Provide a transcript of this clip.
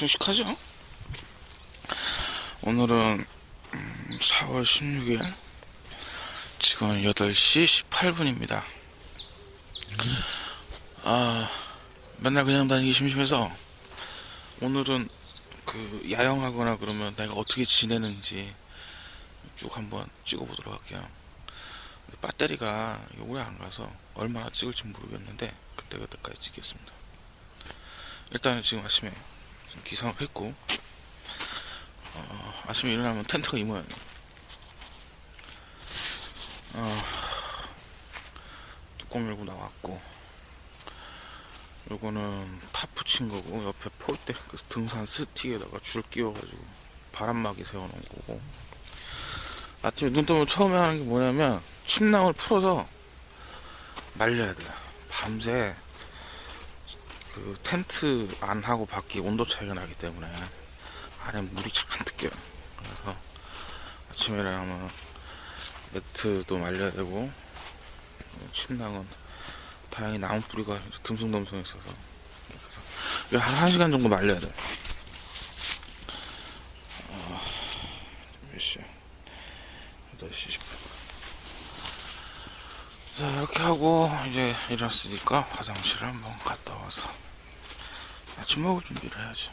충식하죠? 오늘은 음, 4월 16일 지금 8시 18분입니다. 아, 맨날 그냥 다니기 심심해서 오늘은 그 야영하거나 그러면 내가 어떻게 지내는지 쭉 한번 찍어보도록 할게요. 배터리가 오래 안 가서 얼마나 찍을지 모르겠는데 그때 그때까지 찍겠습니다. 일단은 지금 아침에 기상을 했고 어, 아침에 일어나면 텐트가 이 모양이에요. 어, 뚜껑 열고 나왔고 요거는 탑 붙인 거고 옆에 폴대 그 등산 스틱에다가 줄 끼워가지고 바람막이 세워놓은 거고 아침에 눈 뜨면 처음에 하는 게 뭐냐면 침낭을 풀어서 말려야 돼요. 밤새 그 텐트 안하고 밖이 온도 차이가 나기 때문에 안에 물이 잔뜩 껴요. 그래서 아침에 일어나면 매트도 말려야 되고 침낭은 다행히 나무 뿌리가 듬성듬성 있어서 그래서 한 1시간 정도 말려야 돼요. 어, 몇 시야? 8시 10분. 자, 이렇게 하고 이제 일어났으니까 화장실을 한번 갔다 와서 아침 먹을 준비를 해야지.